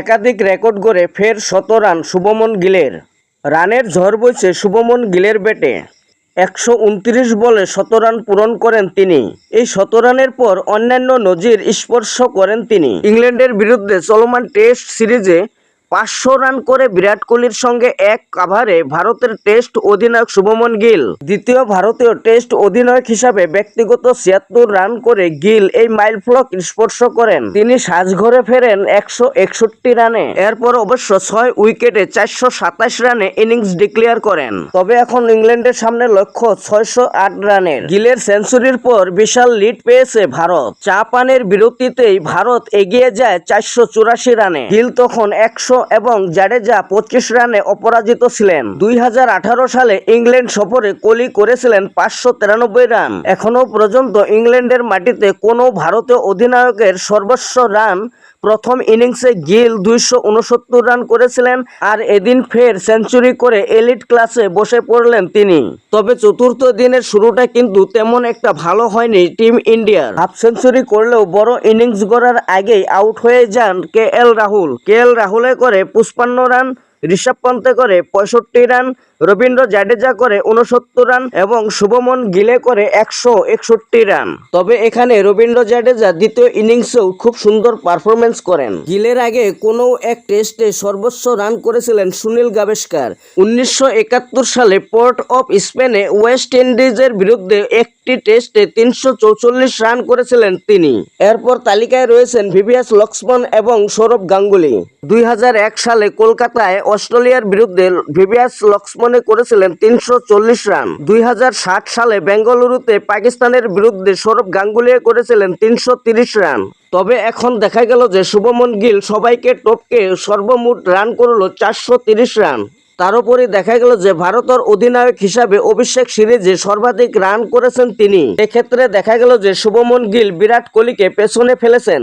একাধিক রেকর্ড গড়ে ফের শত রান শুভমন গিলের। রানের ঝড় বইছে শুভমন গিলের ব্যাটে। একশো উনত্রিশ বলে শত রান পূরণ করেন তিনি। এই শত রানের পর অন্যান্য নজির স্পর্শ করেন তিনি। ইংল্যান্ডের বিরুদ্ধে চলমান টেস্ট সিরিজে পাঁচশো রান করে বিরাট কোহলির সঙ্গে এক কাভারে ভারতের টেস্ট অধিনায়ক শুভমন গিল। দ্বিতীয় ভারতীয় টেস্ট অধিনায়ক হিসাবে ব্যক্তিগত ছিয়াত্তর রান করে গিল এই মাইল ফলক স্পর্শ করেন। তিনি সাজঘরে ফেরেন একশো একষট্টি রানে। এরপর অবশ্য ছয় উইকেটে চারশো সাতাশ রানে ইনিংস ডিক্লেয়ার করেন। তবে এখন ইংল্যান্ডের সামনে লক্ষ্য ছয়শো আট রানের। গিলের সেঞ্চুরির পর বিশাল লিড পেয়েছে ভারত। চা পানের বিরতিতেই ভারত এগিয়ে যায় চারশো চুরাশি রানে। গিল তখন একশো এবং জাডেজা পঁচিশ রানে অপরাজিত ছিলেন। দুই হাজার আঠারো সালে ইংল্যান্ড সফরে কোহলি করেছিলেন পাঁচশো তিরানব্বই রান। এখনও পর্যন্ত ইংল্যান্ডের মাটিতে কোনো ভারতীয় অধিনায়কের সর্বস্ব রান প্রথম ইনিংসে গিল দুইশো উনসত্তর রান করেছিলেন আর এদিন ফের সেঞ্চুরি করে এলিট ক্লাসে বসে পড়লেন তিনি। তবে চতুর্থ দিনের শুরুটা কিন্তু তেমন একটা ভালো হয়নি টিম ইন্ডিয়ার। হাফ সেঞ্চুরি করলেও বড় ইনিংস গড়ার আগেই আউট হয়ে যান কে এল রাহুল। কে এল রাহুলে করে পুষ্পান্ন রান, ঋষভ পন্তে করে পঁয়ষট্টি রান রবীন্দ্র জাডেজা করে উনসত্তর রান এবং শুভমন গিলে করে একশো একষট্টি রান। তবে এখানে রবীন্দ্র জাডেজা দ্বিতীয় ইনিংসেও খুব সুন্দর পারফরমেন্স করেন। গিলের আগে কোনো এক টেস্টে সর্বোচ্চ রান করেছিলেন সুনীল গাভেস্কার। উনিশশো একাত্তর সালে পোর্ট অফ স্পেনে ওয়েস্ট ইন্ডিজের বিরুদ্ধে একটি টেস্টে তিনশো রান করেছিলেন তিনি। এরপর তালিকায় রয়েছেন ভিভিয়াস লক্সমন এবং সৌরভ গাঙ্গুলি। দুই হাজার এক সালে কলকাতায় অস্ট্রেলিয়ার বিরুদ্ধে ভিভিএস ভিভিয়াস লক্সমনে করেছিলেন তিনশো চল্লিশ রান। দুই হাজার সাত সালে বেঙ্গালুরুতে পাকিস্তানের বিরুদ্ধে সৌরভ গাঙ্গুলিয়ে করেছিলেন তিনশো রান। তবে এখন দেখা গেল যে শুভমন গিল সবাইকে টপকে সর্বমোট রান করল চারশো রান। তার উপরে দেখা গেল যে ভারতের অধিনায়ক হিসাবে অভিষেক সিরিজে সর্বাধিক রান করেছেন তিনি। এক্ষেত্রে দেখা গেল যে শুভমন গিল বিরাট কোহলিকে পেছনে ফেলেছেন।